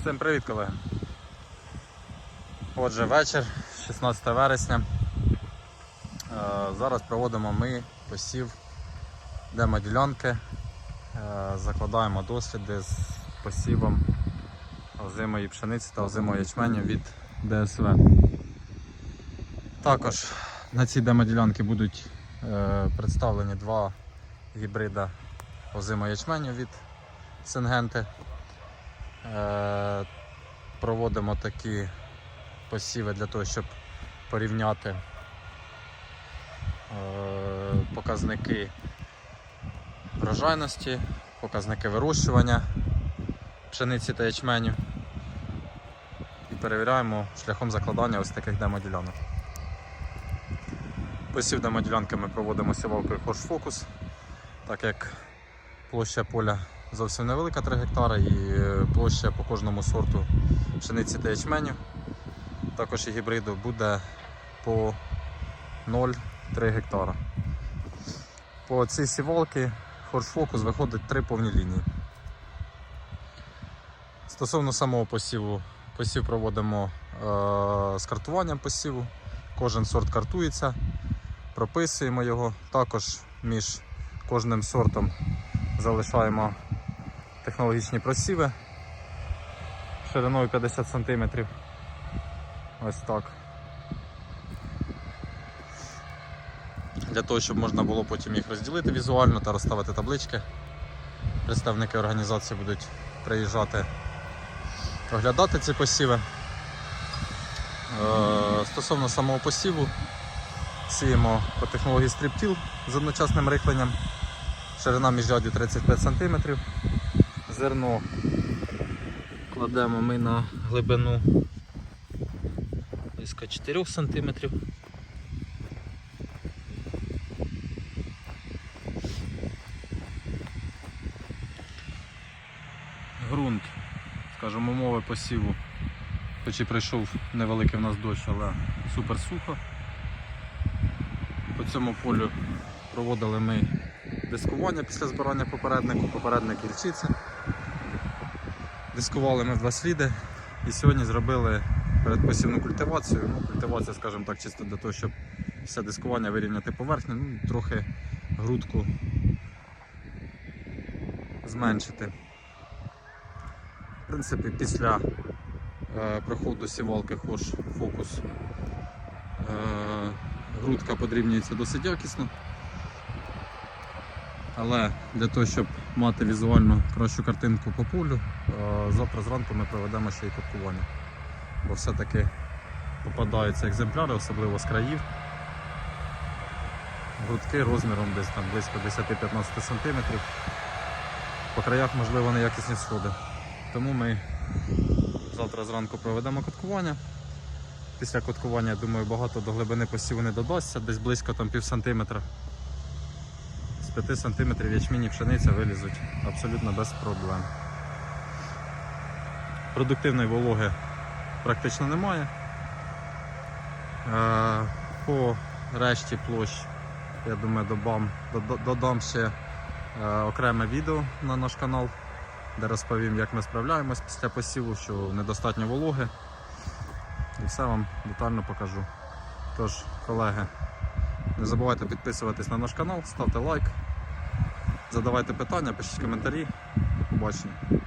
Всім привіт, колеги. Отже, вечір, 16 вересня. Е, Зараз проводимо ми посів демоділянки. Е, Закладаємо досліди з посівом озимої пшениці та озимого ячменю від ДСВ. Також на цій демоділянці будуть е, представлені два гібрида озимого ячменю від Сингенти. Проводимо такі посіви для того, щоб порівняти е, показники врожайності, показники вирощування пшениці та ячменю. І перевіряємо шляхом закладання ось таких демоділянок. Посів демоділянки ми проводимо сівалкою Focus, так як площа поля зовсім невелика 3 гектари і е, площа по кожному сорту пшениці та ячменю. Також і гібриду буде по 0,3 гектара. По цій Horse Focus виходить три повні лінії. Стосовно самого посіву, посів проводимо е, з картуванням посіву. Кожен сорт картується, прописуємо його. Також між кожним сортом залишаємо технологічні просіви шириною 50 см. Ось так. Для того, щоб можна було потім їх розділити візуально та розставити таблички. Представники організації будуть приїжджати оглядати ці посіви. Е, Стосовно самого посіву, сіємо по технології стриптіл з одночасним рихленням. Ширина міжряді 35 см. Зерно кладемо ми на глибину близько 4 см. Грунт, скажімо, умови посіву. Хоч і прийшов невеликий в нас дощ, але супер сухо. По цьому полю проводили ми дискування після збирання попереднику, попередник гірчиця. Дискували ми два сліди і сьогодні зробили передпосівну культивацію. Ну, культивація, скажімо так, чисто для того, щоб все дискування вирівняти поверхню, ну, трохи грудку зменшити. В принципі, після е, проходу сівалки хош фокус е, грудка подрібнюється досить якісно. Але для того, щоб мати візуально кращу картинку по полю, е, завтра зранку ми проведемо ще й каткування. Бо все-таки попадаються екземпляри, особливо з країв. Грудки розміром десь там близько 10-15 см. По краях, можливо, неякісні сходи. Тому ми завтра зранку проведемо каткування. Після каткування, я думаю, багато до глибини посіву не додасться, десь близько там пів сантиметра. З 5 см ячмінь і пшениця вилізуть абсолютно без проблем. Продуктивної вологи практично немає. Е, По решті площ, я думаю, додам, додам ще е, окреме відео на наш канал, де розповім, як ми справляємось після посіву, що недостатньо вологи. І все вам детально покажу. Тож, колеги, не забувайте підписуватись на наш канал, ставте лайк, задавайте питання, пишіть коментарі. Побачення.